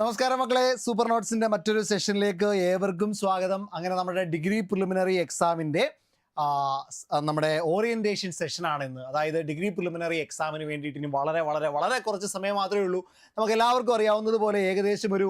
നമസ്കാരം മക്കളെ. സൂപ്പർ നോട്ട്സിന്റെ മറ്റൊരു സെഷനിലേക്ക് ഏവർക്കും സ്വാഗതം. അങ്ങനെ നമ്മുടെ ഡിഗ്രി പ്രിലിമിനറി എക്സാമിന്റെ നമ്മുടെ ഓറിയന്റേഷൻ സെഷനാണ് ഇന്ന് അതായത് ഡിഗ്രി പ്രിലിമിനറി എക്സാമിന് വേണ്ടിയിട്ട് ഇനി വളരെ വളരെ വളരെ കുറച്ച് സമയം മാത്രമേ ഉള്ളൂ. നമുക്ക് എല്ലാവർക്കും അറിയാവുന്നതുപോലെ ഏകദേശം ഒരു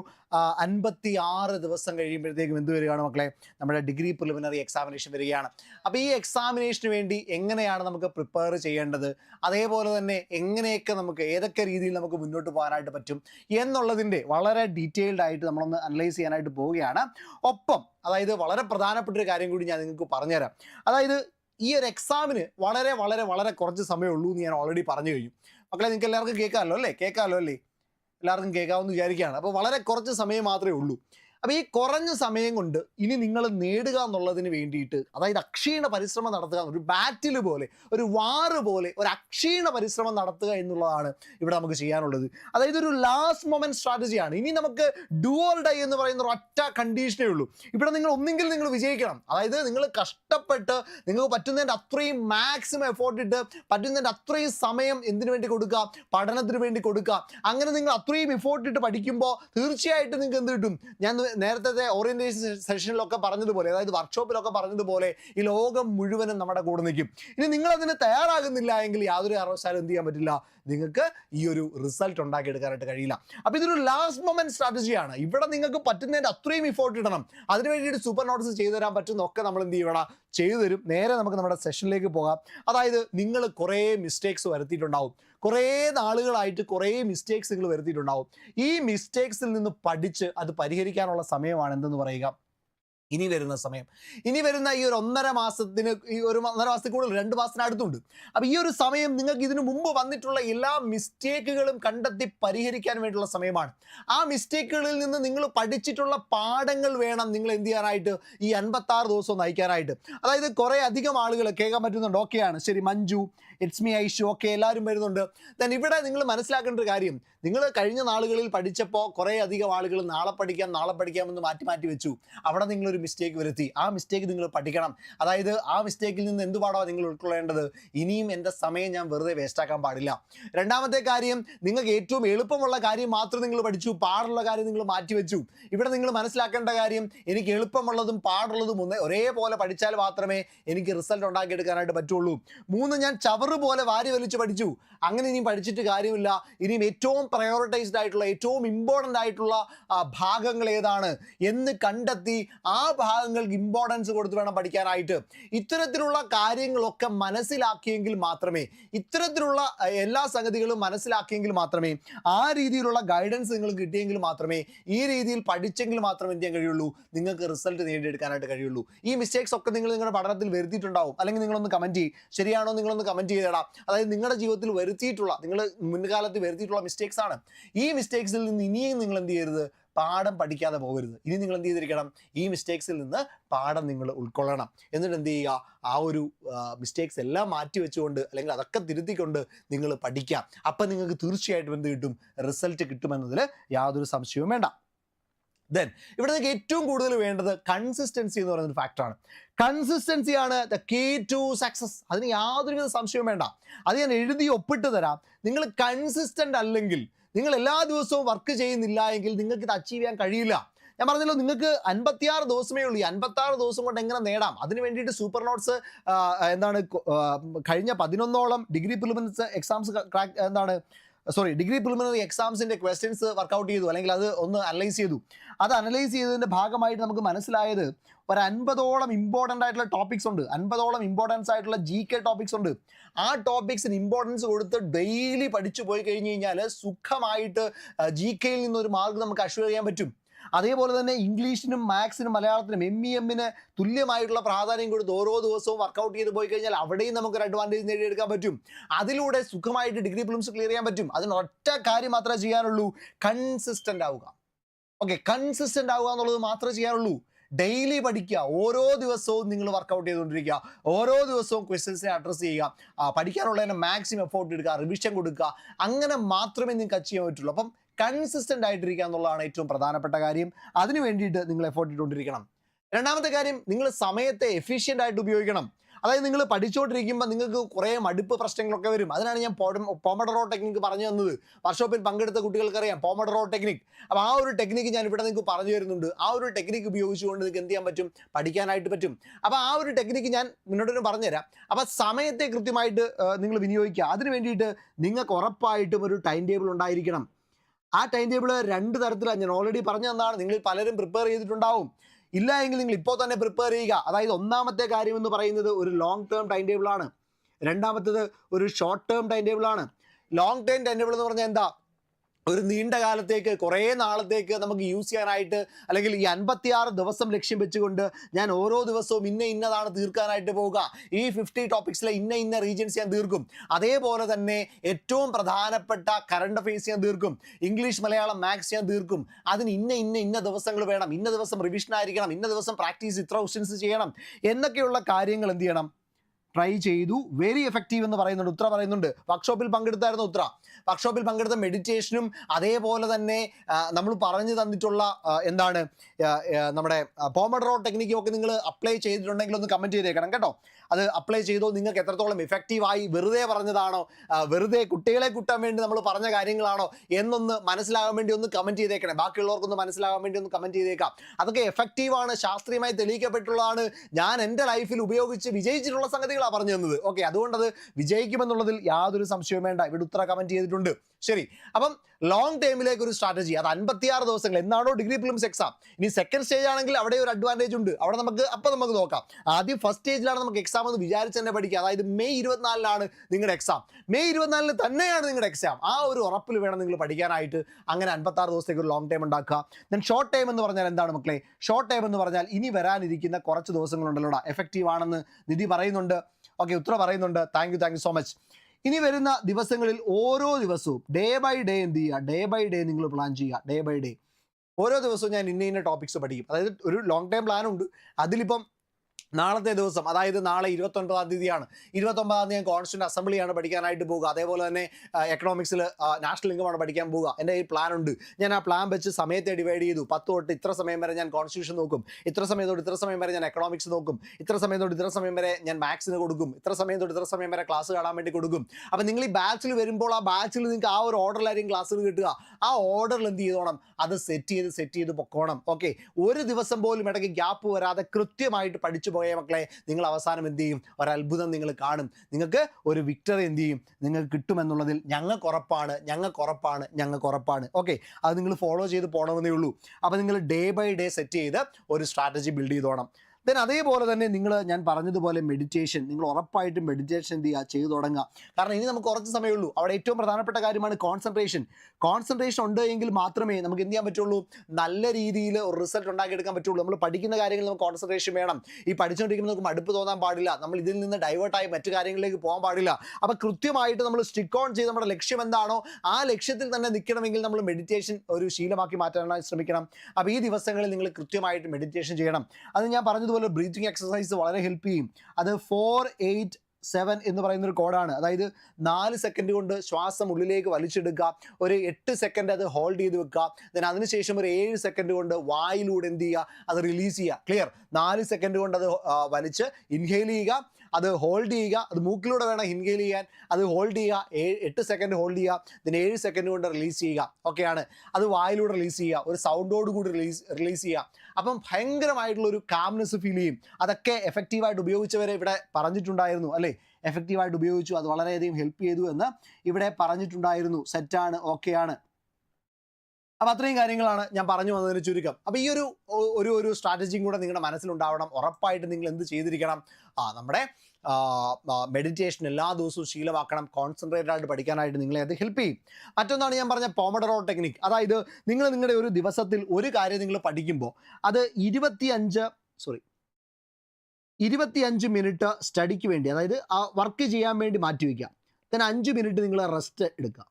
അൻപത്തി ആറ് ദിവസം കഴിയുമ്പോഴത്തേക്കും എന്ത് വരികയാണ് മക്കളെ? നമ്മുടെ ഡിഗ്രി പ്രിലിമിനറി എക്സാമിനേഷൻ വരികയാണ്. അപ്പോൾ ഈ എക്സാമിനേഷന് വേണ്ടി എങ്ങനെയാണ് നമുക്ക് പ്രിപ്പയർ ചെയ്യേണ്ടത്? അതേപോലെ തന്നെ എങ്ങനെയൊക്കെ നമുക്ക് ഏതൊക്കെ രീതിയിൽ നമുക്ക് മുന്നോട്ട് പോകാനായിട്ട് പറ്റും? എന്നുള്ളതിന്റെ വളരെ ഡീറ്റെയിൽഡ് ആയിട്ട് നമ്മളൊന്ന് അനലൈസ് ചെയ്യാനായിട്ട് പോവുകയാണ്. ഒപ്പം അതായത് വളരെ പ്രധാനപ്പെട്ട ഒരു കാര്യം കൂടി ഞാൻ നിങ്ങൾക്ക് പറഞ്ഞുതരാം. അതായത് ഈ ഒരു എക്സാമിന് വളരെ വളരെ വളരെ കുറച്ച് സമയമേ ഉള്ളൂ എന്ന് ഞാൻ ഓൾറെഡി പറഞ്ഞു കഴിഞ്ഞു. മക്കളെ നിങ്ങൾക്ക് എല്ലാവർക്കും കേൾക്കാമല്ലോ അല്ലേ? കേൾക്കാമല്ലോ അല്ലേ? എല്ലാവർക്കും കേൾക്കാമെന്ന് വിചാരിക്കുകയാണ്. അപ്പോൾ വളരെ കുറച്ച് സമയം മാത്രമേ ഉള്ളൂ. അപ്പോൾ ഈ കുറഞ്ഞ സമയം കൊണ്ട് ഇനി നിങ്ങൾ നേടുക എന്നുള്ളതിന് വേണ്ടിയിട്ട് അതായത് അക്ഷീണ പരിശ്രമം നടത്തുക ഒരു ബാറ്റിൽ പോലെ ഒരു വാറ് പോലെ ഒരു അക്ഷീണ പരിശ്രമം നടത്തുക എന്നുള്ളതാണ് ഇവിടെ നമുക്ക് ചെയ്യാനുള്ളത്. അതായത് ഒരു ലാസ്റ്റ് മൊമെന്റ് സ്ട്രാറ്റജിയാണ് ഇനി നമുക്ക് ഡുവോൾ ഡൈ എന്ന് പറയുന്ന ഒറ്റ കണ്ടീഷനേ ഉള്ളൂ ഇവിടെ നിങ്ങൾ ഒന്നെങ്കിൽ നിങ്ങൾ വിജയിക്കണം. അതായത് നിങ്ങൾ കഷ്ടപ്പെട്ട് നിങ്ങൾക്ക് പറ്റുന്നതിന്റെ അത്രയും മാക്സിമം എഫോർട്ട് ഇട്ട് പറ്റുന്നതിന്റെ അത്രയും സമയം എന്തിനു വേണ്ടി കൊടുക്കുക? പഠനത്തിന് വേണ്ടി കൊടുക്കുക. അങ്ങനെ നിങ്ങൾ അത്രയും എഫോർട്ട് ഇട്ട് പഠിക്കുമ്പോൾ തീർച്ചയായിട്ടും നിങ്ങൾക്ക് എന്ത് കിട്ടും? ഞാൻ നേരത്തെ ഓറിയന്റേഷൻ സെഷനിലൊക്കെ പറഞ്ഞതുപോലെ അതായത് വർക്ക്ഷോപ്പിലൊക്കെ പറഞ്ഞതുപോലെ ഈ ലോകം മുഴുവനും നമ്മുടെ കൂടെ നിൽക്കും. ഇനി നിങ്ങൾ അതിന് തയ്യാറാകുന്നില്ല എങ്കിൽ യാതൊരു കാരണവശാലും എന്ത് ചെയ്യാൻ പറ്റില്ല. നിങ്ങൾക്ക് ഈ ഒരു റിസൾട്ട് ഉണ്ടാക്കിയെടുക്കാനായിട്ട് കഴിയില്ല. അപ്പോൾ ഇതൊരു ലാസ്റ്റ് മൊമെന്റ് സ്ട്രാറ്റജിയാണ് ഇവിടെ നിങ്ങൾക്ക് പറ്റുന്നതിന്റെ അത്രയും ഇഫോർട്ട് ഇടണം. അതിന് വേണ്ടിയിട്ട് സൂപ്പർ നോട്ട്സ് ചെയ്തു തരാൻ പറ്റുന്നൊക്കെ നമ്മൾ എന്ത് ചെയ്യണം? ചെയ്തു തരും. നേരെ നമുക്ക് നമ്മുടെ സെഷനിലേക്ക് പോകാം. അതായത് നിങ്ങൾ കുറേ മിസ്റ്റേക്സ് വരുത്തിയിട്ടുണ്ടാവും. കുറേ നാളുകളായിട്ട് കുറേ മിസ്റ്റേക്സ് നിങ്ങൾ വരുത്തിയിട്ടുണ്ടാവും. ഈ മിസ്റ്റേക്സിൽ നിന്ന് പഠിച്ച് അത് പരിഹരിക്കാനുള്ള സമയമാണ് എന്തെന്ന് പറയുക? ഇനി വരുന്ന സമയം. ഇനി വരുന്ന ഈ ഒരു ഒന്നര മാസത്തിന് ഈ ഒരു ഒന്നര മാസത്തിൽ കൂടുതൽ രണ്ട് മാസത്തിന് അടുത്തുണ്ട്. അപ്പോൾ ഈ ഒരു സമയം നിങ്ങൾക്ക് ഇതിനു മുമ്പ് വന്നിട്ടുള്ള എല്ലാ മിസ്റ്റേക്കുകളും കണ്ടെത്തി പരിഹരിക്കാൻ വേണ്ടിയുള്ള സമയമാണ്. ആ മിസ്റ്റേക്കുകളിൽ നിന്ന് നിങ്ങൾ പഠിച്ചിട്ടുള്ള പാഠങ്ങൾ വേണം നിങ്ങൾ എന്ത് ചെയ്യാനായിട്ട്? ഈ അൻപത്താറ് ദിവസം നയിക്കാനായിട്ട്. അതായത് കുറേ അധികം ആളുകൾ കേൾക്കാൻ പറ്റുന്നുണ്ട്. ഓക്കെയാണ് ശരി Manju it's me Aishu okay എല്ലാവരും വരുന്നുണ്ട്. ദൻ ഇവിടെ നിങ്ങൾ മനസ്സിലാക്കേണ്ട ഒരു കാര്യം. നിങ്ങൾ കഴിഞ്ഞ നാളുകളിൽ പഠിച്ചപ്പോൾ കുറേ അധികം ആളുകൾ നാളെ പഠിക്കാം നാളെ പഠിക്കാമെന്ന് മാറ്റി മാറ്റി വെച്ചു. അവിടെ നിങ്ങളൊരു മിസ്റ്റേക്ക് വരുത്തി. ആ മിസ്റ്റേക്ക് നിങ്ങൾ പഠിക്കണം. അതായത് ആ മിസ്റ്റേക്കിൽ നിന്ന് എന്ത് പാടാണ് നിങ്ങൾ ഉൾക്കൊള്ളേണ്ടത്? ഇനിയും എന്റെ സമയം ഞാൻ വെറുതെ വേസ്റ്റാക്കാൻ പാടില്ല. രണ്ടാമത്തെ കാര്യം നിങ്ങൾക്ക് ഏറ്റവും എളുപ്പമുള്ള കാര്യം മാത്രം നിങ്ങൾ പഠിച്ചു. പാടുള്ള കാര്യം നിങ്ങൾ മാറ്റിവെച്ചു ഇവിടെ നിങ്ങൾ മനസ്സിലാക്കേണ്ട കാര്യം എനിക്ക് എളുപ്പമുള്ളതും പാടുള്ളതും ഒന്ന് ഒരേപോലെ പഠിച്ചാൽ മാത്രമേ എനിക്ക് റിസൾട്ട് ഉണ്ടാക്കിയെടുക്കാനായിട്ട് പറ്റുള്ളൂ. മൂന്ന് ഞാൻ ചവറ് പോലെ വാരി വലിച്ചു പഠിച്ചു. അങ്ങനെ ഇനിയും പഠിച്ചിട്ട് കാര്യമില്ല. ഇനിയും ഏറ്റവും പ്രയോറിറ്റൈസ്ഡ് ആയിട്ടുള്ള ഏറ്റവും ഇമ്പോർട്ടന്റ് ആയിട്ടുള്ള ഭാഗങ്ങൾ ഏതാണ്? എന്ന് കണ്ടെത്തി ആ ഭാഗങ്ങൾക്ക് ഇമ്പോർട്ടൻസ് കൊടുത്ത് വേണം പഠിക്കാനായിട്ട്. ഇത്തരത്തിലുള്ള കാര്യങ്ങളൊക്കെ മനസ്സിലാക്കിയെങ്കിൽ മാത്രമേ ഇത്തരത്തിലുള്ള എല്ലാ സംഗതികളും മനസ്സിലാക്കിയെങ്കിൽ മാത്രമേ ആ രീതിയിലുള്ള ഗൈഡൻസ് നിങ്ങൾ കിട്ടിയെങ്കിൽ മാത്രമേ ഈ രീതിയിൽ പഠിച്ചെങ്കിൽ മാത്രമേ എന്ത് ചെയ്യാൻ കഴിയുള്ളൂ? നിങ്ങൾക്ക് റിസൾട്ട് നേടിയെടുക്കാനായിട്ട് കഴിയുള്ളൂ. ഈ മിസ്റ്റേക്സ് ഒക്കെ നിങ്ങൾ നിങ്ങളുടെ പഠനത്തിൽ വരുത്തിയിട്ടുണ്ടാവും. അല്ലെങ്കിൽ നിങ്ങളൊന്ന് കമന്റ് ചെയ്യും. ശരിയാണോ നിങ്ങളൊന്ന് കമന്റ് ചെയ്തേടാം. അതായത് നിങ്ങളുടെ ജീവിതത്തിൽ വരുത്തിയിട്ടുള്ള നിങ്ങൾ മുൻകാലത്ത് വരുത്തിയിട്ടുള്ള മിസ്റ്റേക്സ് ആണ്. ഈ മിസ്റ്റേക്സിൽ നിന്ന് ഇനിയും നിങ്ങൾ എന്ത് ചെയ്യരുത്? പാഠം പഠിക്കാതെ പോകരുത്. ഇനി നിങ്ങൾ എന്ത് ചെയ്തിരിക്കണം? ഈ മിസ്റ്റേക്സിൽ നിന്ന് പാഠം നിങ്ങൾ ഉൾക്കൊള്ളണം. എന്നിട്ട് എന്ത് ചെയ്യുക? ആ ഒരു മിസ്റ്റേക്സ് എല്ലാം മാറ്റി വെച്ചുകൊണ്ട് അല്ലെങ്കിൽ അതൊക്കെ തിരുത്തിക്കൊണ്ട് നിങ്ങൾ പഠിക്കാം. അപ്പം നിങ്ങൾക്ക് തീർച്ചയായിട്ടും എന്ത് കിട്ടും? റിസൾട്ട് കിട്ടുമെന്നതിൽ യാതൊരു സംശയവും വേണ്ട. ദെൻ ഇവിടെ നിങ്ങൾക്ക് ഏറ്റവും കൂടുതൽ വേണ്ടത് കൺസിസ്റ്റൻസി എന്ന് പറയുന്ന ഒരു ഫാക്ടറാണ് കൺസിസ്റ്റൻസി ആണ് ദ കീ ടു സക്സസ് അതിന് യാതൊരുവിധ സംശയവും വേണ്ട. അത് ഞാൻ എഴുതി ഒപ്പിട്ട് തരാം. നിങ്ങൾ കൺസിസ്റ്റന്റ് അല്ലെങ്കിൽ നിങ്ങൾ എല്ലാ ദിവസവും വർക്ക് ചെയ്യുന്നില്ല എങ്കിൽ നിങ്ങൾക്ക് ഇത് അച്ചീവ് ചെയ്യാൻ കഴിയില്ല. ഞാൻ പറഞ്ഞല്ലോ നിങ്ങൾക്ക് അൻപത്തിയാറ് ദിവസമേ ഉള്ളൂ. ഈ അൻപത്താറ് ദിവസം കൊണ്ട് എങ്ങനെ നേടാം? അതിന് വേണ്ടിയിട്ട് സൂപ്പർ നോട്ട്സ് എന്താണ് കഴിഞ്ഞ പതിനൊന്നോളം ഡിഗ്രി പ്രിലിമിനറി എക്സാംസ് എന്താണ് സോറി ഡിഗ്രി പ്രിലിമിനറി എക്സാംസിന്റെ ക്വസ്റ്റ്യൻസ് വർക്കൗട്ട് ചെയ്തു. അല്ലെങ്കിൽ അത് ഒന്ന് അനലൈസ് ചെയ്തു. അത് അനലൈസ് ചെയ്തതിന്റെ ഭാഗമായിട്ട് നമുക്ക് മനസ്സിലായത് ഒരു അൻപതോളം ഇമ്പോർട്ടന്റ് ആയിട്ടുള്ള ടോപ്പിക്സ് ഉണ്ട്. അൻപതോളം ഇമ്പോർട്ടൻസ് ആയിട്ടുള്ള ജി കെ ടോപ്പിക്സ് ഉണ്ട്. ആ ടോപ്പിക്സിന് ഇമ്പോർട്ടൻസ് കൊടുത്ത് ഡെയിലി പഠിച്ചു പോയി കഴിഞ്ഞ് കഴിഞ്ഞാൽ സുഖമായിട്ട് ജി കെയിൽ നിന്നൊരു മാർക്ക് നമുക്ക് അഷ്വർ ചെയ്യാൻ പറ്റും. അതേപോലെ തന്നെ ഇംഗ്ലീഷിനും മാത്സിനും മലയാളത്തിനും എം ഇ എമ്മിന് തുല്യമായിട്ടുള്ള പ്രാധാന്യം കൊടുത്ത് ഓരോ ദിവസവും വർക്കൗട്ട് ചെയ്ത് പോയി കഴിഞ്ഞാൽ അവിടെയും നമുക്കൊരു അഡ്വാന്റേജ് നേടിയെടുക്കാൻ പറ്റും. അതിലൂടെ സുഖമായിട്ട് ഡിഗ്രി പ്രിലിംസ് ക്ലിയർ ചെയ്യാൻ പറ്റും. അതിന് ഒറ്റ കാര്യം മാത്രമേ ചെയ്യാനുള്ളൂ കൺസിസ്റ്റന്റ് ആവുക. ഓക്കെ കൺസിസ്റ്റന്റ് ആവുക എന്നുള്ളത് മാത്രമേ ചെയ്യാനുള്ളൂ. ഡെയിലി പഠിക്കുക. ഓരോ ദിവസവും നിങ്ങൾ വർക്കൗട്ട് ചെയ്തുകൊണ്ടിരിക്കുക. ഓരോ ദിവസവും ക്വസ്റ്റ്യൻസിനെ അഡ്രസ്സ് ചെയ്യുക. പഠിക്കാനുള്ളതിന് മാക്സിമം എഫോർട്ട് എടുക്കുക റിവിഷൻ കൊടുക്കുക. അങ്ങനെ മാത്രമേ നിങ്ങൾക്ക് അച്ചീവ് ചെയ്യാൻ പറ്റുള്ളൂ. അപ്പം കൺസിസ്റ്റന്റ് ആയിട്ടിരിക്കുക എന്നുള്ളതാണ് ഏറ്റവും പ്രധാനപ്പെട്ട കാര്യം. അതിന് വേണ്ടിയിട്ട് നിങ്ങൾ എഫോർട്ട് ഇട്ടുകൊണ്ടിരിക്കണം. രണ്ടാമത്തെ കാര്യം നിങ്ങൾ സമയത്തെ എഫിഷ്യന്റ് ആയിട്ട് ഉപയോഗിക്കണം. അതായത് നിങ്ങൾ പഠിച്ചുകൊണ്ടിരിക്കുമ്പോൾ നിങ്ങൾക്ക് കുറേ മടുപ്പ് പ്രശ്നങ്ങളൊക്കെ വരും. അതിനാണ് ഞാൻ പോമഡറോ ടെക്നിക്ക് പറഞ്ഞു തന്നത്. വർക്ക്ഷോപ്പിൽ പങ്കെടുത്ത കുട്ടികൾക്കറിയാം പോമഡറോ ടെക്നിക്. അപ്പോൾ ആ ഒരു ടെക്നിക്ക് ഞാൻ ഇവിടെ നിങ്ങൾക്ക് പറഞ്ഞു തരുന്നുണ്ട്. ആ ഒരു ടെക്നിക്ക് ഉപയോഗിച്ചുകൊണ്ട് നിങ്ങൾക്ക് എന്ത് ചെയ്യാൻ പറ്റും? പഠിക്കാനായിട്ട് പറ്റും. അപ്പോൾ ആ ഒരു ടെക്നിക്ക് ഞാൻ മുന്നോട്ട് പറഞ്ഞുതരാം. അപ്പോൾ സമയത്തെ കൃത്യമായിട്ട് നിങ്ങൾ വിനിയോഗിക്കുക. അതിന് വേണ്ടിയിട്ട് നിങ്ങൾക്ക് ഉറപ്പായിട്ടും ഒരു ടൈം ടേബിൾ ഉണ്ടായിരിക്കണം. ആ ടൈം ടേബിൾ രണ്ട് തരത്തിലാണ് ഞാൻ ഓൾറെഡി പറഞ്ഞു തന്നാണ് നിങ്ങൾ പലരും പ്രിപ്പയർ ചെയ്തിട്ടുണ്ടാവും. ഇല്ല എങ്കിൽ നിങ്ങൾ ഇപ്പോൾ തന്നെ പ്രിപ്പയർ ചെയ്യുക. അതായത് ഒന്നാമത്തെ കാര്യം എന്ന് പറയുന്നത് ഒരു ലോങ് ടേം ടൈം ടേബിൾ ആണ്. രണ്ടാമത്തത് ഒരു ഷോർട്ട് ടേം ടൈം ടേബിൾ ആണ്. ലോങ് ടേം ടൈം ടേബിൾ എന്ന് പറഞ്ഞാൽ എന്താ? ഒരു നീണ്ട കാലത്തേക്ക് കുറേ നാളത്തേക്ക് നമുക്ക് യൂസ് ചെയ്യാനായിട്ട് അല്ലെങ്കിൽ ഈ അൻപത്തിയാറ് ദിവസം ലക്ഷ്യം വെച്ചുകൊണ്ട് ഞാൻ ഓരോ ദിവസവും ഇന്ന ഇന്നതാണ് തീർക്കാനായിട്ട് പോവുക. ഈ ഫിഫ്റ്റി ടോപ്പിക്സിലെ ഇന്ന ഇന്ന റീജിയൻസ് ഞാൻ തീർക്കും. അതേപോലെ തന്നെ ഏറ്റവും പ്രധാനപ്പെട്ട കറണ്ട് അഫെയർസ് ഞാൻ തീർക്കും. ഇംഗ്ലീഷ് മലയാളം മാത്സ് ഞാൻ തീർക്കും. അതിന് ഇന്ന ഇന്ന ഇന്ന ദിവസങ്ങൾ വേണം. ഇന്ന ദിവസം റിവിഷൻ ആയിരിക്കണം. ഇന്ന ദിവസം പ്രാക്ടീസ് ഇത്ര ക്വസ്റ്റ്യൻസ് ചെയ്യണം. എന്നൊക്കെയുള്ള കാര്യങ്ങൾ എന്ത് ചെയ്യണം? ട്രൈ ചെയ്തു. വെരി എഫക്റ്റീവ് എന്ന് പറയുന്നുണ്ട്. ഉത്ര പറയുന്നുണ്ട്. വർക്ക്ഷോപ്പിൽ പങ്കെടുത്തായിരുന്നു ഉത്ര. വർക്ക്ഷോപ്പിൽ പങ്കെടുത്ത മെഡിറ്റേഷനും അതേപോലെ തന്നെ നമ്മൾ പറഞ്ഞു തന്നിട്ടുള്ള എന്താണ് നമ്മുടെ പോമഡറോ ടെക്നിക്കും ഒക്കെ നിങ്ങൾ അപ്ലൈ ചെയ്തിട്ടുണ്ടെങ്കിൽ ഒന്ന് കമന്റ് ചെയ്തേക്കണം കേട്ടോ. അത് അപ്ലൈ ചെയ്തോ. നിങ്ങൾക്ക് എത്രത്തോളം ഇഫക്റ്റീവായി വെറുതെ പറഞ്ഞതാണോ വെറുതെ കുട്ടികളെ കുട്ടാൻ വേണ്ടി നമ്മൾ പറഞ്ഞ കാര്യങ്ങളാണോ എന്നൊന്ന് മനസ്സിലാകാൻ വേണ്ടി ഒന്ന് കമന്റ് ചെയ്തേക്കണേ. ബാക്കിയുള്ളവർക്കൊന്ന് മനസ്സിലാകാൻ വേണ്ടി ഒന്ന് കമന്റ് ചെയ്തേക്കാം. അതൊക്കെ എഫക്റ്റീവാണ് ശാസ്ത്രീയമായി തെളിയിക്കപ്പെട്ടുള്ളതാണ്. ഞാൻ എന്റെ ലൈഫിൽ ഉപയോഗിച്ച് വിജയിച്ചിട്ടുള്ള സംഗതികളാണ് പറഞ്ഞു തന്നത്. ഓക്കെ അതുകൊണ്ട് അത് വിജയിക്കുമെന്നുള്ളതിൽ യാതൊരു സംശയവും വേണ്ട. ഇവിടെ ഉത്തര കമന്റ് ചെയ്തിട്ടുണ്ട്. ശരി അപ്പം ലോങ് ടൈമിലേക്ക് ഒരു സ്ട്രാറ്റജി അത് അൻപത്തിയാറ് ദിവസങ്ങൾ. എന്നാണോ ഡിഗ്രി ഫിലിംസ് എക്സാം ഇനി സെക്കൻഡ് സ്റ്റേജ് ആണെങ്കിൽ അവിടെ ഒരു അഡ്വാന്റേജ് ഉണ്ട്. അവിടെ നമുക്ക് അപ്പം നമുക്ക് നോക്കാം. ആദ്യം ഫസ്റ്റ് സ്റ്റേജിലാണ് നമുക്ക് എക്സാം എന്ന് വിചാരിച്ച് തന്നെ പഠിക്കുക. അതായത് മെയ് ഇരുപത്തിനാലിലാണ് നിങ്ങളുടെ എക്സാം മെയ് ഇരുപത്തിനാലിന് തന്നെയാണ് നിങ്ങളുടെ എക്സാം ആ ഒരു ഉറപ്പിൽ വേണം നിങ്ങൾ പഠിക്കാനായിട്ട് അങ്ങനെ അൻപത്താറ് ദിവസത്തേക്ക് ഒരു ലോങ് ടൈം ഉണ്ടാക്കുക. ദെൻ ഷോർട്ട് ടൈം എന്ന് പറഞ്ഞാൽ എന്താണ് മക്കളെ? ഷോർട്ട് ടൈം എന്ന് പറഞ്ഞാൽ ഇനി വരാനിരിക്കുന്ന കുറച്ച് ദിവസങ്ങളുണ്ടല്ലോടാ. എഫക്റ്റീവ് ആണെന്ന് നിധി പറയുന്നുണ്ട്. ഓക്കെ ഉത്തര പറയുന്നുണ്ട്. Thank you thank you so much ഇനി വരുന്ന ദിവസങ്ങളിൽ ഓരോ ദിവസവും ഡേ ബൈ ഡേ എന്ത് ചെയ്യുക? ഡേ ബൈ ഡേ നിങ്ങൾ പ്ലാൻ ചെയ്യുക. ഡേ ബൈ ഡേ ഓരോ ദിവസവും ഞാൻ ഇന്ന ഇന്ന ടോപ്പിക്സ് പഠിക്കും. അതായത് ഒരു ലോങ് ടൈം പ്ലാൻ ഉണ്ട്. അതിലിപ്പം നാളത്തെ ദിവസം അതായത് നാളെ ഇരുപത്തൊൻപതാം തീയതിയാണ്. ഇരുപത്തൊമ്പതാം തീയതി ഞാൻ കോൺസ്റ്റന്റ് അസംബ്ലിയാണ് പഠിക്കാനായിട്ട് പോകുക. അതേപോലെ തന്നെ എക്കണോമിക്സിൽ നാഷണൽ ഇൻകമാണ് പഠിക്കാൻ പോവുക എന്റെ ഈ പ്ലാൻ ഉണ്ട്. ഞാൻ ആ പ്ലാൻ വെച്ച് സമയത്തെ ഡിവൈഡ് ചെയ്തു. പത്ത് തൊട്ട് ഇത്ര സമയം വരെ ഞാൻ കോൺസ്റ്റിറ്റ്യൂഷൻ നോക്കും. ഇത്ര സമയം തൊട്ട് ഇത്ര സമയം വരെ ഞാൻ എക്കണോമിക്സ് നോക്കും. ഇത്ര സമയം തൊട്ട് ഇത്ര സമയം വരെ ഞാൻ മാത്സിന് കൊടുക്കും. ഇത്ര സമയം തൊട്ട് ഇത്ര സമയം വരെ ക്ലാസ് കാണാൻ വേണ്ടി കൊടുക്കും. അപ്പം നിങ്ങൾ ഈ ബാച്ചിൽ വരുമ്പോൾ ആ ബാച്ചിൽ നിങ്ങൾക്ക് ആ ഒരു ഓർഡറിലായിരിക്കും ക്ലാസ്സുകൾ കിട്ടുക. ആ ഓർഡറിൽ എന്ത് ചെയ്തോണം? അത് സെറ്റ് ചെയ്ത് സെറ്റ് ചെയ്ത് പൊക്കോണം. ഓക്കെ ഒരു ദിവസം പോലും ഇടയ്ക്ക് ഗ്യാപ്പ് വരാതെ കൃത്യമായിട്ട് പഠിച്ചു പോയ മക്കളെ. നിങ്ങൾ അവസാനം എന്ത് ചെയ്യും? ഒരത്ഭുതം നിങ്ങൾ കാണും. നിങ്ങൾക്ക് ഒരു വിക്ടറി എന്ത് ചെയ്യും? നിങ്ങൾക്ക് കിട്ടുമെന്നുള്ളതിൽ ഞങ്ങൾക്ക് ഉറപ്പാണ്. ഞങ്ങൾക്ക് ഉറപ്പാണ്. ഞങ്ങൾക്ക് ഉറപ്പാണ്. ഓക്കെ അത് നിങ്ങൾ ഫോളോ ചെയ്ത് പോകണമെന്നേ ഉള്ളൂ. അപ്പോൾ നിങ്ങൾ ഡേ ബൈ ഡേ സെറ്റ് ചെയ്ത് ഒരു സ്ട്രാറ്റജി ബിൽഡ് ചെയ്തോണം. ദെൻ അതേപോലെ തന്നെ നിങ്ങൾ ഞാൻ പറഞ്ഞതുപോലെ മെഡിറ്റേഷൻ നിങ്ങൾ ഉറപ്പായിട്ടും മെഡിറ്റേഷൻ എന്ത് ചെയ്യുക? ചെയ്തു തുടങ്ങുക. കാരണം ഇനി നമുക്ക് കുറച്ച് സമയമേ ഉള്ളൂ. അവിടെ ഏറ്റവും പ്രധാനപ്പെട്ട കാര്യമാണ് കോൺസെൻട്രേഷൻ കോൺസെൻട്രേഷൻ ഉണ്ട് എങ്കിൽ മാത്രമേ നമുക്ക് എന്ത് ചെയ്യാൻ പറ്റുള്ളൂ? നല്ല രീതിയിൽ ഒരു റിസൾട്ട് ഉണ്ടാക്കിയെടുക്കാൻ പറ്റുള്ളൂ. നമ്മൾ പഠിക്കുന്ന കാര്യങ്ങൾ നമുക്ക് കോൺസെൻട്രേഷൻ വേണം. ഈ പഠിച്ചുകൊണ്ടിരിക്കുമ്പോൾ നമുക്ക് മടുപ്പ് തോന്നാൻ പാടില്ല. നമ്മൾ ഇതിൽ നിന്ന് ഡൈവേർട്ടായി മറ്റു കാര്യങ്ങളിലേക്ക് പോകാൻ പാടില്ല. അപ്പം കൃത്യമായിട്ട് നമ്മൾ സ്റ്റിക്ക് ഓൺ ചെയ്ത് നമ്മുടെ ലക്ഷ്യം എന്താണോ ആ ലക്ഷ്യത്തിൽ തന്നെ നിൽക്കണമെങ്കിൽ നമ്മൾ മെഡിറ്റേഷൻ ഒരു ശീലമാക്കി മാറ്റാനായി ശ്രമിക്കണം. അപ്പോൾ ഈ ദിവസങ്ങളിൽ നിങ്ങൾ കൃത്യമായിട്ട് മെഡിറ്റേഷൻ ചെയ്യണം. അത് ഞാൻ പറഞ്ഞതുപോലെ ബ്രീത്തിങ് എക്സസൈസ് വളരെ ഹെൽപ്പ് ചെയ്യും. അത് ഫോർ എയ്റ്റ് സെവൻ എന്ന് പറയുന്ന ഒരു കോഡാണ് അതായത് നാല് സെക്കൻഡ് കൊണ്ട് ശ്വാസം ഉള്ളിലേക്ക് വലിച്ചെടുക്കുക. ഒരു എട്ട് സെക്കൻഡ് അത് ഹോൾഡ് ചെയ്ത് വെക്കുക. ദെൻ അതിനുശേഷം ഒരു ഏഴ് സെക്കൻഡ് കൊണ്ട് വായിലൂടെ എന്ത് ചെയ്യുക? അത് റിലീസ് ചെയ്യുക. ക്ലിയർ നാല് സെക്കൻഡ് കൊണ്ട് അത് വലിച്ച് ഇൻഹെയിൽ ചെയ്യുക. അത് ഹോൾഡ് ചെയ്യുക. അത് മൂക്കിലൂടെ വേണം ഇൻഹെയിൽ ചെയ്യാൻ. അത് ഹോൾഡ് ചെയ്യുക. ഏഴ് എട്ട് സെക്കൻഡ് ഹോൾഡ് ചെയ്യുക. Then ഏഴ് സെക്കൻഡ് കൊണ്ട് റിലീസ് ചെയ്യുക. ഓക്കെയാണ് അത് വായിലൂടെ റിലീസ് ചെയ്യുക. ഒരു സൗണ്ടോട് കൂടി റിലീസ് റിലീസ് ചെയ്യുക. അപ്പം ഭയങ്കരമായിട്ടുള്ള ഒരു കാംനെസ് ഫീൽ ചെയ്യും. അതൊക്കെ എഫക്റ്റീവായിട്ട് ഉപയോഗിച്ചവരെ ഇവിടെ പറഞ്ഞിട്ടുണ്ടായിരുന്നു അല്ലേ? എഫക്റ്റീവായിട്ട് ഉപയോഗിച്ചു അത് വളരെയധികം ഹെൽപ്പ് ചെയ്തു എന്ന് ഇവിടെ പറഞ്ഞിട്ടുണ്ടായിരുന്നു. സെറ്റാണ് ഓക്കെയാണ് അപ്പോൾ അത്രയും കാര്യങ്ങളാണ് ഞാൻ പറഞ്ഞു വന്നതിന് ചുരുക്കം. അപ്പോൾ ഈ ഒരു ഒരു ഒരു സ്ട്രാറ്റജിയും കൂടെ നിങ്ങളുടെ മനസ്സിലുണ്ടാവണം. ഉറപ്പായിട്ട് നിങ്ങൾ എന്ത് ചെയ്തിരിക്കണം? ആ നമ്മുടെ മെഡിറ്റേഷൻ എല്ലാ ദിവസവും ശീലമാക്കണം. കോൺസെൻട്രേറ്റഡ് ആയിട്ട് പഠിക്കാനായിട്ട് നിങ്ങളെ അത് ഹെൽപ്പ് ചെയ്യും. മറ്റൊന്നാണ് ഞാൻ പറഞ്ഞ പോമഡറോ ടെക്നിക് അതായത് നിങ്ങൾ നിങ്ങളുടെ ഒരു ദിവസത്തിൽ ഒരു കാര്യം നിങ്ങൾ പഠിക്കുമ്പോൾ അത് ഇരുപത്തിയഞ്ച് സോറി ഇരുപത്തിയഞ്ച് മിനിറ്റ് സ്റ്റഡിക്ക് വേണ്ടി അതായത് ആ വർക്ക് ചെയ്യാൻ വേണ്ടി മാറ്റി വയ്ക്കുക then അഞ്ച് മിനിറ്റ് നിങ്ങൾ റെസ്റ്റ് എടുക്കുക.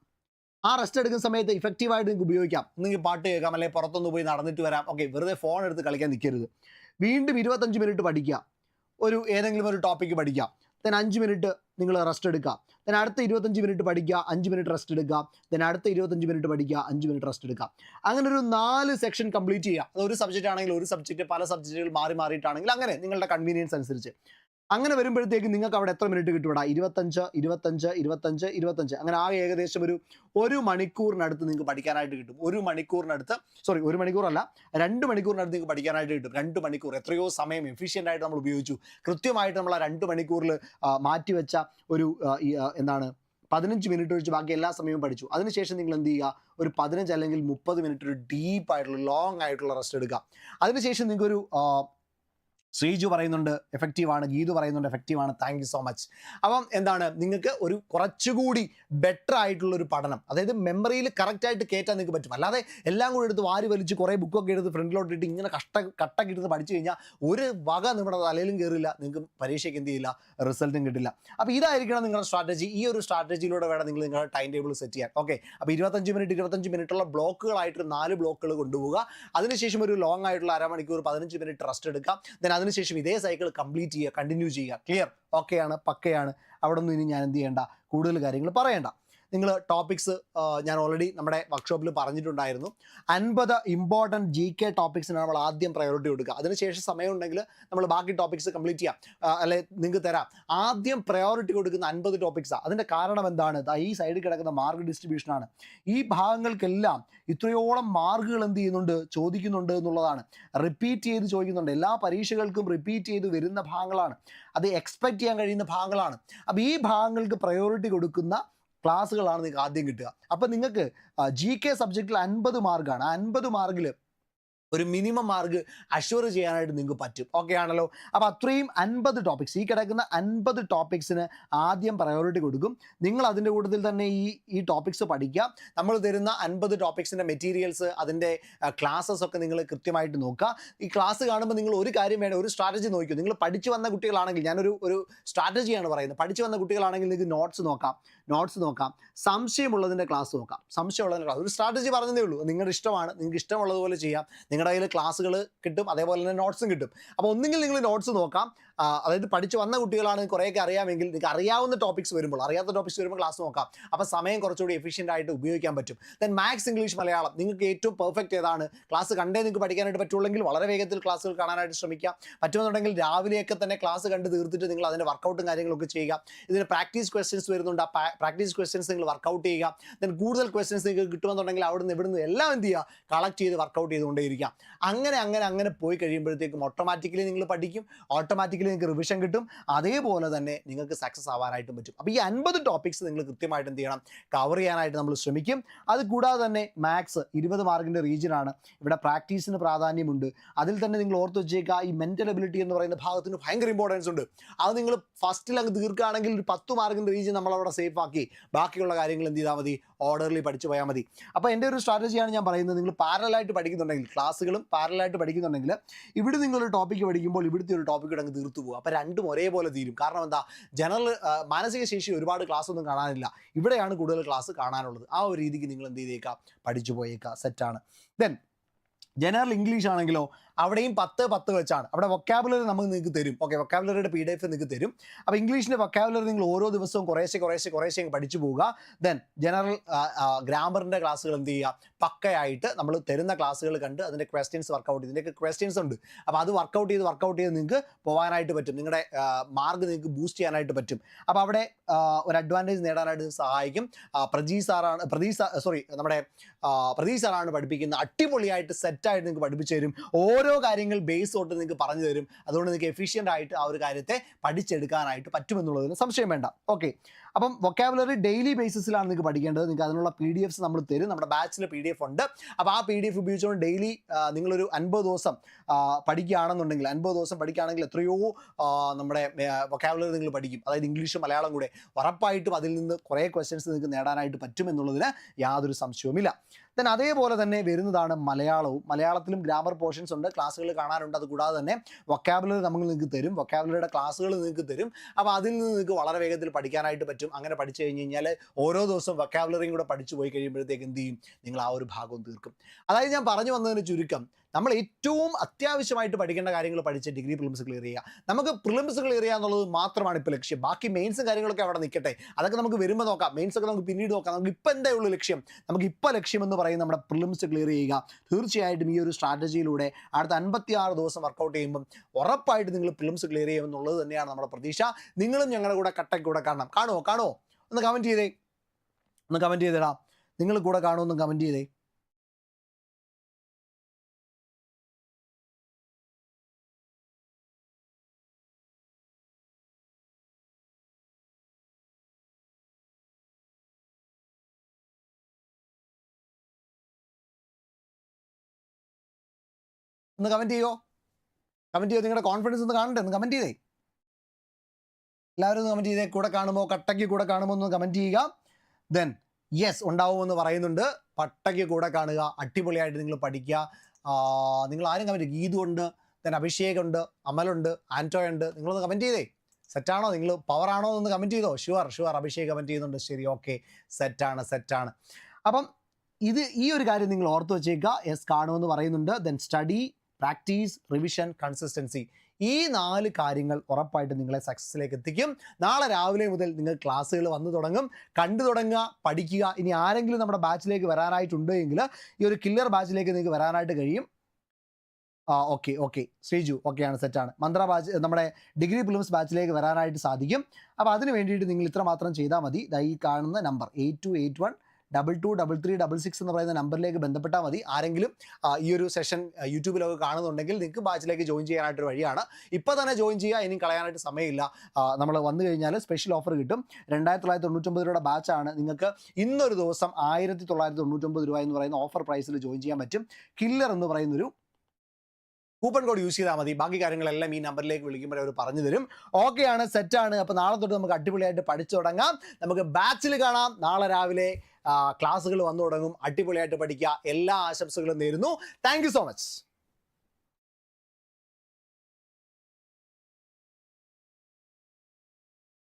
ആ റെസ്റ്റ് എടുക്കുന്ന സമയത്ത് ഇഫക്റ്റീവായിട്ട് നിങ്ങൾക്ക് ഉപയോഗിക്കാം. നിങ്ങൾക്ക് പാട്ട് കേൾക്കാം അല്ലെങ്കിൽ പുറത്തൊന്ന് പോയി നടന്നിട്ട് വരാം. ഓക്കെ വെറുതെ ഫോൺ എടുത്ത് കളിക്കാൻ നിൽക്കരുത് വീണ്ടും ഇരുപത്തഞ്ച് മിനിറ്റ് പഠിക്കുക. ഒരു ഏതെങ്കിലും ഒരു ടോപ്പിക്ക് പഠിക്കുക. Then അഞ്ച് മിനിറ്റ് നിങ്ങൾ റെസ്റ്റ് എടുക്കുക. Then അടുത്ത ഇരുപത്തഞ്ച് മിനിറ്റ് പഠിക്കുക അഞ്ച് മിനിറ്റ് റെസ്റ്റ് എടുക്കുക. Then അടുത്ത ഇരുപത്തഞ്ച് മിനിറ്റ് പഠിക്കുക അഞ്ച് മിനിറ്റ് റെസ്റ്റ് എടുക്കുക. അങ്ങനെ ഒരു നാല് സെക്ഷൻ കംപ്ലീറ്റ് ചെയ്യുക. അത് ഒരു സബ്ജക്റ്റ് ആണെങ്കിൽ ഒരു സബ്ജക്റ്റ് പല സബ്ജക്റ്റുകൾ മാറി മാറിയിട്ടാണെങ്കിൽ അങ്ങനെ നിങ്ങളുടെ കൺവീനിയൻസ് അനുസരിച്ച്. അങ്ങനെ വരുമ്പോഴത്തേക്ക് നിങ്ങൾക്ക് അവിടെ എത്ര മിനിറ്റ് കിട്ടും ഇരുപത്തഞ്ച് ഇരുപത്തഞ്ച് ഇരുപത്തഞ്ച് ഇരുപത്തഞ്ച്. അങ്ങനെ ആകെ ഏകദേശം ഒരു ഒരു മണിക്കൂറിനടുത്ത് നിങ്ങൾക്ക് പഠിക്കാനായിട്ട് കിട്ടും. ഒരു മണിക്കൂറിനടുത്ത് സോറി ഒരു മണിക്കൂറല്ല രണ്ട് മണിക്കൂറിനടുത്ത് നിങ്ങൾക്ക് പഠിക്കാനായിട്ട് കിട്ടും. രണ്ട് മണിക്കൂർ എത്രയോ സമയം എഫിഷ്യന്റ് ആയിട്ട് നമ്മൾ ഉപയോഗിച്ചു. കൃത്യമായിട്ട് നമ്മൾ ആ രണ്ട് മണിക്കൂറിൽ മാറ്റിവെച്ച ഒരു എന്താണ് പതിനഞ്ച് മിനിറ്റ് ഒഴിച്ച് ബാക്കി എല്ലാ സമയവും പഠിച്ചു. അതിനുശേഷം നിങ്ങൾ എന്ത് ചെയ്യുക? ഒരു പതിനഞ്ച് അല്ലെങ്കിൽ മുപ്പത് മിനിറ്റ് ഒരു ഡീപ്പ് ആയിട്ടുള്ള ലോങ് ആയിട്ടുള്ള റെസ്റ്റ് എടുക്കുക. അതിനുശേഷം നിങ്ങൾക്ക് ഒരു ശ്രീജു പറയുന്നുണ്ട് എഫക്റ്റീവ് ആണ്. ഗീതു പറയുന്നുണ്ട് എഫക്റ്റീവ് ആണ്. താങ്ക് യു സോ മച്ച് അപ്പം എന്താണ്? നിങ്ങൾക്ക് ഒരു കുറച്ചുകൂടി ബെറ്റർ ആയിട്ടുള്ള ഒരു പഠനം അതായത് മെമ്മറിയിൽ കറക്റ്റായിട്ട് കയറ്റാൻ നിങ്ങൾക്ക് പറ്റും. അല്ലാതെ എല്ലാം കൂടി എടുത്ത് വാരി വലിച്ച് കുറേ ബുക്കൊക്കെ എടുത്ത് ഫ്രണ്ടിലോട്ട് ഇട്ട് ഇങ്ങനെ കഷ്ട കട്ടൊക്കെ എടുത്ത് പഠിച്ചു കഴിഞ്ഞാൽ ഒരു വക നിങ്ങളുടെ തലയിലും കയറില്ല നിങ്ങൾക്ക് പരീക്ഷയ്ക്ക് എന്ത് ചെയ്യില്ല റിസൾട്ടും കിട്ടില്ല. അപ്പോൾ ഇതായിരിക്കണം നിങ്ങളുടെ സ്ട്രാറ്റജി ഈ ഒരു സ്ട്രാറ്റജിയിലൂടെ വേണം നിങ്ങൾ നിങ്ങളുടെ ടൈം ടേബിൾ സെറ്റ് ചെയ്യാൻ. ഓക്കെ അപ്പോൾ ഇരുപത്തഞ്ച് മിനിറ്റ് ഇരുപത്തഞ്ച് മിനിറ്റുള്ള ബ്ലോക്കുകളായിട്ട് നാല് ബ്ലോക്കുകൾ കൊണ്ടുപോകുക അതിനുശേഷം ഒരു ലോങ് ആയിട്ടുള്ള അരമണിക്കൂർ പതിനഞ്ച് മിനിറ്റ് റെസ്റ്റ് എടുക്കാം. ദെൻ അതിനുശേഷം ഇതേ സൈക്കിൾ കംപ്ലീറ്റ് ചെയ്യുക കണ്ടിന്യൂ ചെയ്യുക ക്ലിയർ ഓക്കെയാണ് പക്കയാണ്. അവിടെ നിന്ന് ഇനി ഞാൻ എന്ത് ചെയ്യേണ്ട? കൂടുതൽ കാര്യങ്ങൾ പറയണ്ട. നിങ്ങൾ ടോപ്പിക്സ് ഞാൻ ഓൾറെഡി നമ്മുടെ വർക്ക്ഷോപ്പിൽ പറഞ്ഞിട്ടുണ്ടായിരുന്നു. അൻപത് ഇമ്പോർട്ടന്റ് ജി കെ ടോപ്പിക്സിനാണ് നമ്മൾ ആദ്യം പ്രയോറിറ്റി കൊടുക്കുക. അതിനുശേഷം സമയമുണ്ടെങ്കിൽ നമ്മൾ ബാക്കി ടോപ്പിക്സ് കംപ്ലീറ്റ് ചെയ്യാം. അല്ലെ നിങ്ങൾക്ക് തരാം. ആദ്യം പ്രയോറിറ്റി കൊടുക്കുന്ന അൻപത് ടോപ്പിക്സാണ് അതിന്റെ കാരണം എന്താണ്? ഈ സൈഡിൽ കിടക്കുന്ന മാർക്ക് ഡിസ്ട്രിബ്യൂഷനാണ് ഈ ഭാഗങ്ങൾക്കെല്ലാം ഇത്രയോളം മാർക്കുകൾ എന്ത് ചെയ്യുന്നുണ്ട്? ചോദിക്കുന്നുണ്ട് എന്നുള്ളതാണ്. റിപ്പീറ്റ് ചെയ്ത് ചോദിക്കുന്നുണ്ട്. എല്ലാ പരീക്ഷകൾക്കും റിപ്പീറ്റ് ചെയ്ത് വരുന്ന ഭാഗങ്ങളാണ്. അത് എക്സ്പെക്റ്റ് ചെയ്യാൻ കഴിയുന്ന ഭാഗങ്ങളാണ്. അപ്പോൾ ഈ ഭാഗങ്ങൾക്ക് പ്രയോറിറ്റി കൊടുക്കുന്ന ക്ലാസ്സുകളാണ് നിങ്ങൾക്ക് ആദ്യം കിട്ടുക. അപ്പം നിങ്ങൾക്ക് ജി കെ സബ്ജക്റ്റിൽ അൻപത് മാർക്കാണ്. അൻപത് മാർക്കിൽ ഒരു മിനിമം മാർക്ക് അഷ്യൂർ ചെയ്യാനായിട്ട് നിങ്ങൾക്ക് പറ്റും. ഓക്കെ ആണല്ലോ? അപ്പോൾ അത്രയും അൻപത് ടോപ്പിക്സ് ഈ കിടക്കുന്ന അൻപത് ടോപ്പിക്സിന് ആദ്യം പ്രയോറിറ്റി കൊടുക്കും. നിങ്ങൾ അതിന്റെ കൂട്ടത്തിൽ തന്നെ ഈ ഈ ടോപ്പിക്സ് പഠിക്കുക. നമ്മൾ തരുന്ന അൻപത് ടോപ്പിക്സിന്റെ മെറ്റീരിയൽസ് അതിന്റെ ക്ലാസ്സസ് ഒക്കെ നിങ്ങൾ കൃത്യമായിട്ട് നോക്കുക. ഈ ക്ലാസ് കാണുമ്പോൾ നിങ്ങൾ ഒരു കാര്യം വേണം ഒരു സ്ട്രാറ്റജി നോക്കൂ നിങ്ങൾ പഠിച്ചു വന്ന കുട്ടികളാണെങ്കിൽ ഞാനൊരു ഒരു സ്ട്രാറ്റജിയാണ് പറയുന്നത്. പഠിച്ചു വന്ന കുട്ടികളാണെങ്കിൽ നിങ്ങൾക്ക് നോട്ട്സ് നോക്കാം. നോട്ട്സ് നോക്കാം. സംശയമുള്ളതിന്റെ ക്ലാസ് നോക്കാം. സംശയമുള്ളതിന്റെ ക്ലാസ് ഒരു സ്ട്രാറ്റജി പറഞ്ഞതേ ഉള്ളൂ. നിങ്ങളുടെ ഇഷ്ടമാണ് നിങ്ങൾക്ക് ഇഷ്ടമുള്ളതുപോലെ ചെയ്യാം. നിങ്ങളുടെ കയ്യിൽ ക്ലാസ്സുകൾ കിട്ടും അതേപോലെ തന്നെ നോട്ട്സും കിട്ടും. അപ്പോൾ ഒന്നുകിൽ നിങ്ങൾ നോട്ട്സ് നോക്കാം. അതായത് പഠിച്ചു വന്ന കുട്ടികളാണ് കുറേയൊക്കെ അറിയാമെങ്കിൽ നിങ്ങൾക്ക് അറിയാവുന്ന ടോപ്പിക്സ് വരുമ്പോൾ അറിയാത്ത ടോപ്പിക്സ് വരുമ്പോൾ ക്ലാസ് നോക്കാം. അപ്പോൾ സമയം കുറച്ചുകൂടി എഫിഷ്യന്റ് ആയിട്ട് ഉപയോഗിക്കാൻ പറ്റും. ദെൻ മാത്സ് ഇംഗ്ലീഷ് മലയാളം നിങ്ങൾക്ക് ഏറ്റവും പെർഫെക്റ്റ് ഏതാണ്? ക്ലാസ് കണ്ടേ നിങ്ങൾക്ക് പഠിക്കാനായിട്ട് പറ്റുള്ളെങ്കിൽ വളരെ വേഗത്തിൽ ക്ലാസ്സുകൾ കാണാനായിട്ട് ശ്രമിക്കാം. പറ്റുമെന്നുണ്ടെങ്കിൽ രാവിലെയൊക്കെ തന്നെ ക്ലാസ് കണ്ട് തീർത്തിട്ട് നിങ്ങൾ അതിന്റെ വർക്കൗട്ടും കാര്യങ്ങളൊക്കെ ചെയ്യുക. ഇതിന് പ്രാക്ടീസ് ക്വസ്റ്റ്യൻസ് വരുന്നുണ്ട്. ആ പ്രാക്ടീസ് ക്വസ്റ്റ്യൻസ് നിങ്ങൾ വർക്കൗട്ട് ചെയ്യുക. ദെൻ കൂടുതൽ ക്വസ്റ്റ്യൻസ് നിങ്ങൾക്ക് കിട്ടുമെന്നുണ്ടെങ്കിൽ അവിടുന്ന് ഇവിടുന്ന് എല്ലാം എന്ത് ചെയ്യുക? കളക്ട് ചെയ്ത് വർക്കൗട്ട് ചെയ്തുകൊണ്ടേയിരിക്കുക. അങ്ങനെ അങ്ങനെ അങ്ങനെ പോയി കഴിയുമ്പോഴത്തേക്കും ഓട്ടോമാറ്റിക്കലി നിങ്ങൾ പഠിക്കും. ഓട്ടോമാറ്റിക്കലി നിങ്ങൾക്ക് റിവിഷൻ കിട്ടും. അതേപോലെ തന്നെ നിങ്ങൾക്ക് സക്സസ് ആവാനായിട്ടും പറ്റും. അപ്പോൾ ഈ അൻപത് ടോപ്പിക്സ് നിങ്ങൾ കൃത്യമായിട്ട് എന്ത് ചെയ്യണം? കവർ ചെയ്യാനായിട്ട് നമ്മൾ ശ്രമിക്കും. അത് കൂടാതെ തന്നെ മാത്സ് ഇരുപത് മാർക്കിന്റെ റീജിയനാണ് ഇവിടെ പ്രാക്ടീസിന് പ്രാധാന്യമുണ്ട്. അതിൽ തന്നെ നിങ്ങൾ ഓർത്ത് വെച്ചേക്കുക ഈ മെന്റൽ എബിലിറ്റി എന്ന് പറയുന്ന ഭാഗത്തിന് ഭയങ്കര ഇമ്പോർട്ടൻസ് ഉണ്ട്. അത് നിങ്ങൾ ഫസ്റ്റിൽ അങ്ങ് തീർക്കുകയാണെങ്കിൽ ഒരു പത്ത് മാർക്കിന്റെ റീജിയൻ നമ്മളവിടെ സേഫ് ആക്കി. ബാക്കിയുള്ള കാര്യങ്ങൾ എന്ത് ചെയ്താൽ മതി? ഓർഡർലി പഠിച്ചു പോയാൽ മതി. അപ്പോൾ എന്റെ ഒരു സ്ട്രാറ്റജിയാണ് ഞാൻ പറയുന്നത്. നിങ്ങൾ പാരലായിട്ട് പഠിക്കുന്നുണ്ടെങ്കിൽ ക്ലാസ്സുകളും പാരലായിട്ട് പഠിക്കുന്നുണ്ടെങ്കിൽ ഇവിടെ നിങ്ങളൊരു ടോപ്പിക്ക് പഠിക്കുമ്പോൾ ഇവിടുത്തെ ഒരു ടോപ്പിക്ക് അങ്ങ് തീർത്തു പോകും അപ്പോൾ രണ്ടും ഒരേപോലെ തീരും. കാരണം എന്താ? ജനറൽ മാനസിക ശേഷി ഒരുപാട് ക്ലാസ് ഒന്നും കാണാനില്ല. ഇവിടെയാണ് കൂടുതൽ ക്ലാസ് കാണാനുള്ളത്. ആ ഒരു രീതിക്ക് നിങ്ങൾ എന്ത് ചെയ്തേക്കാം? പഠിച്ചു പോയേക്കാം. സെറ്റാണ് ദെൻ ജനറൽ ഇംഗ്ലീഷ് ആണെങ്കിലോ അവിടെയും പത്ത് പത്ത് വെച്ചാണ്. അവിടെ വൊക്കാബുലറി നമുക്ക് നിങ്ങൾക്ക് തരും. ഓക്കെ വൊക്കാബുലറിയുടെ പി ഡി എഫ് നിങ്ങൾക്ക് തരും. അപ്പോൾ ഇംഗ്ലീഷിന്റെ വൊക്കാബുലറി നിങ്ങൾ ഓരോ ദിവസവും കുറേശ്ശെ കുറേശ്ശെ കുറേശ്ശെ പഠിച്ചു പോവുക. ദെൻ ജനറൽ ഗ്രാമറിന്റെ ക്ലാസ്സുകൾ എന്ത് ചെയ്യുക? പക്കയായിട്ട് നമ്മൾ തരുന്ന ക്ലാസ്സുകൾ കണ്ട് അതിന്റെ ക്വസ്റ്റ്യൻസ് വർക്കൗട്ട് ഇതിന്റെയൊക്കെ ക്വസ്റ്റ്യൻസ് ഉണ്ട്. അപ്പോൾ അത് വർക്കൗട്ട് ചെയ്ത് വർക്കൗട്ട് ചെയ്ത് നിങ്ങൾക്ക് പോകാനായിട്ട് പറ്റും. നിങ്ങളുടെ മാർക്ക് നിങ്ങൾക്ക് ബൂസ്റ്റ് ചെയ്യാനായിട്ട് പറ്റും. അപ്പോൾ അവിടെ ഒരു അഡ്വാന്റേജ് നേടാനായിട്ട് സഹായിക്കും. പ്രജീ സാറാണ് പ്രതീഷ് സോറി നമ്മുടെ പ്രതീ സാറാണ് പഠിപ്പിക്കുന്നത് അടിപൊളിയായിട്ട് സെറ്റായിട്ട് നിങ്ങൾക്ക് പഠിപ്പിച്ചു തരും. ഓരോ കാര്യങ്ങൾ ബേസ് തൊട്ട് നിങ്ങൾക്ക് പറഞ്ഞു തരും. അതുകൊണ്ട് നിങ്ങൾക്ക് എഫിഷ്യന്റ് ആയിട്ട് ആ ഒരു കാര്യത്തെ പഠിച്ചെടുക്കാനായിട്ട് പറ്റുമെന്നുള്ളതിന് സംശയം വേണ്ട. ഓക്കെ അപ്പം വൊക്കാബുലറി ഡെയിലി ബേസിസിലാണ് നിങ്ങൾക്ക് പഠിക്കേണ്ടത്. നിങ്ങൾക്ക് അതിനുള്ള പി ഡി എഫ്സ് നമ്മൾ തരും. നമ്മുടെ ബാച്ചിൽ പി ഡി എഫ് ഉണ്ട്. അപ്പോൾ ആ പി ഡി എഫ് ഉപയോഗിച്ചുകൊണ്ട് ഡെയിലി നിങ്ങളൊരു അൻപത് ദിവസം പഠിക്കുകയാണെന്നുണ്ടെങ്കിൽ അൻപത് ദിവസം പഠിക്കുകയാണെങ്കിൽ എത്രയോ നമ്മുടെ വൊക്കാബുലറി നിങ്ങൾ പഠിക്കും. അതായത് ഇംഗ്ലീഷും മലയാളം കൂടെ. ഉറപ്പായിട്ടും അതിൽ നിന്ന് കുറേ ക്വസ്റ്റ്യൻസ് നിങ്ങൾക്ക് നേടാനായിട്ട് പറ്റുമെന്നുള്ളതിന് യാതൊരു സംശയവുമില്ല. ദെൻ അതേപോലെ തന്നെ വരുന്നതാണ് മലയാളവും. മലയാളത്തിലും ഗ്രാമർ പോർഷൻസ് ഉണ്ട്. ക്ലാസ്സുകൾ കാണാനുണ്ട്. അത് കൂടാതെ തന്നെ വൊക്കാബുലറി നമുക്ക് നിങ്ങൾക്ക് തരും. വൊക്കാബുലറിയുടെ ക്ലാസ്സുകൾ നിങ്ങൾക്ക് തരും. അപ്പോൾ അതിൽ നിന്ന് നിങ്ങൾക്ക് വളരെ വേഗത്തിൽ പഠിക്കാനായിട്ട് പറ്റും. അങ്ങനെ പഠിച്ചു കഴിഞ്ഞ് കഴിഞ്ഞാൽ ഓരോ ദിവസവും വൊക്കാബുലറിയും കൂടെ പഠിച്ചു പോയി കഴിയുമ്പോഴത്തേക്ക് എന്ത് ചെയ്യും? നിങ്ങൾ ആ ഒരു ഭാഗവും തീർക്കും. അതായത് ഞാൻ പറഞ്ഞു വന്നതിന് ചുരുക്കം. നമ്മൾ ഏറ്റവും അത്യാവശ്യമായിട്ട് പഠിക്കേണ്ട കാര്യങ്ങൾ പഠിച്ച് ഡിഗ്രി പ്രിലിംസ് ക്ലിയർ ചെയ്യുക. നമുക്ക് പ്രിലിംസ് ക്ലിയർ ചെയ്യുക എന്നുള്ളത് മാത്രമാണ് ഇപ്പോൾ ലക്ഷ്യം. ബാക്കി മെയിൻസും കാര്യങ്ങളൊക്കെ അവിടെ നിൽക്കട്ടെ. അതൊക്കെ നമുക്ക് വരുമ്പോൾ നോക്കാം. മെയിൻസ് ഒക്കെ നമുക്ക് പിന്നീട് നോക്കാം. നമുക്ക് ഇപ്പോൾ എന്താ ഉള്ളൂ ലക്ഷ്യം? നമുക്ക് ഇപ്പോൾ ലക്ഷ്യം എന്ന് പറയുന്നത് നമ്മുടെ പ്രിലിംസ് ക്ലിയർ ചെയ്യുക. തീർച്ചയായിട്ടും ഈ ഒരു സ്ട്രാറ്റജിയിലൂടെ അടുത്ത അൻപത്തി ആറ് ദിവസം വർക്കൗട്ട് ചെയ്യുമ്പം ഉറപ്പായിട്ട് നിങ്ങൾ പ്രിലിംസ് ക്ലിയർ ചെയ്യും എന്നുള്ളത് തന്നെയാണ് നമ്മുടെ പ്രതീക്ഷ. നിങ്ങളും ഞങ്ങളുടെ കൂടെ കട്ടയ്ക്ക് കൂടെ കാണണം. കാണുമോ കാണുമോ ഒന്ന് കമന്റ് ചെയ്തേ. ഒന്ന് കമന്റ് ചെയ്തേടാ. നിങ്ങൾ കൂടെ കാണുമെന്ന് കമന്റ് ചെയ്തേ. ഒന്ന് കമന്റ് ചെയ്യോ? കമന്റ് ചെയ്യോ നിങ്ങളുടെ കോൺഫിഡൻസ് ഒന്ന് കാണണ്ടേ? ഒന്ന് കമന്റ് ചെയ്തേ. എല്ലാവരും ഒന്ന് കമന്റ് ചെയ്തേ. കൂടെ കാണുമോ? കട്ടയ്ക്ക് കൂടെ കാണുമോ ഒന്ന് കമന്റ് ചെയ്യുക. ദെൻ യെസ് ഉണ്ടാവുമെന്ന് പറയുന്നുണ്ട്. പട്ടയ്ക്ക് കൂടെ കാണുക. അടിപൊളിയായിട്ട് നിങ്ങൾ പഠിക്കുക. നിങ്ങൾ ആരും കമന്റ് ഗീതു ഉണ്ട്. ദെൻ അഭിഷേക് ഉണ്ട്. അമലുണ്ട് ആന്റോ ഉണ്ട്. നിങ്ങളൊന്ന് കമന്റ് ചെയ്തേ. സെറ്റാണോ നിങ്ങൾ പവർ ആണോ എന്ന് കമന്റ് ചെയ്തോ? ഷുവർ ഷുവർ അഭിഷേക് കമന്റ് ചെയ്യുന്നുണ്ട്. ശരി ഓക്കെ സെറ്റാണ് സെറ്റാണ് അപ്പം ഇത് ഈ ഒരു കാര്യം നിങ്ങൾ ഓർത്ത് വെച്ചേക്കുക. യെസ് കാണുമെന്ന് പറയുന്നുണ്ട്. Then study practice revision consistency ഈ നാല് കാര്യങ്ങൾ ഉറപ്പായിട്ട് നിങ്ങളെ സക്സസ്സിലേക്ക് എത്തിക്കും. നാളെ രാവിലെ മുതൽ നിങ്ങൾ ക്ലാസ്സുകൾ വന്നു തുടങ്ങും. കണ്ടു തുടങ്ങുക പഠിക്കുക. ഇനി ആരെങ്കിലും നമ്മുടെ ബാച്ചിലേക്ക് വരാനായിട്ടുണ്ട് എങ്കിൽ ഈ ഒരു കില്ലർ ബാച്ചിലേക്ക് നിങ്ങൾക്ക് വരാനായിട്ട് കഴിയും. ആ ഓക്കെ ഓക്കെ ശ്രീജു ഓക്കെയാണ് സെറ്റാണ് മന്ത്ര ബാച്ച് നമ്മുടെ ഡിഗ്രി പ്രിലിംസ് ബാച്ചിലേക്ക് വരാനായിട്ട് സാധിക്കും. അപ്പോൾ അതിന് വേണ്ടിയിട്ട് നിങ്ങൾ ഇത്രമാത്രം ചെയ്താൽ മതി. ഈ കാണുന്ന number eight two eight one double two double three double six എന്ന് പറയുന്ന നമ്പറിലേക്ക് ബന്ധപ്പെട്ടാൽ മതി. ആരെങ്കിലും ഈ ഒരു സെഷൻ യൂട്യൂബിലൊക്കെ കാണുന്നുണ്ടെങ്കിൽ നിങ്ങൾക്ക് ബാച്ചിലേക്ക് ജോയിൻ ചെയ്യാനായിട്ടൊരു വഴിയാണ്. ഇപ്പോൾ തന്നെ ജോയിൻ ചെയ്യുക ഇനി കളയാനായിട്ട് സമയമില്ല. നമ്മൾ വന്നു കഴിഞ്ഞാൽ സ്പെഷ്യൽ ഓഫർ കിട്ടും. രണ്ടായിരത്തി തൊള്ളായിരത്തി തൊണ്ണൂറ്റൊമ്പത് രൂപയുടെ ബാച്ചാണ് നിങ്ങൾക്ക് ഇന്നൊരു ദിവസം ആയിരത്തി തൊള്ളായിരത്തി തൊണ്ണൂറ്റൊമ്പത് രൂപ എന്ന് പറയുന്ന ഓഫർ പ്രൈസിൽ ജോയിൻ ചെയ്യാൻ പറ്റും. കില്ലർ എന്ന് പറയുന്നൊരു കൂപ്പൺ കോഡ് യൂസ് ചെയ്താൽ മതി. ബാക്കി കാര്യങ്ങളെല്ലാം ഈ നമ്പറിലേക്ക് വിളിക്കുമ്പോൾ അവർ പറഞ്ഞു തരും. ഓക്കെയാണ് സെറ്റാണ് അപ്പോൾ നാളെ തൊട്ട് നമുക്ക് അടിപൊളിയായിട്ട് പഠിച്ചു തുടങ്ങാം. നമുക്ക് ബാച്ചിൽ കാണാം. നാളെ രാവിലെ ക്ലാസ്സുകൾ വന്നു തുടങ്ങും. അടിപൊളിയായിട്ട് പഠിക്കുക. എല്ലാ ആശംസകളും നേരുന്നു. Thank so much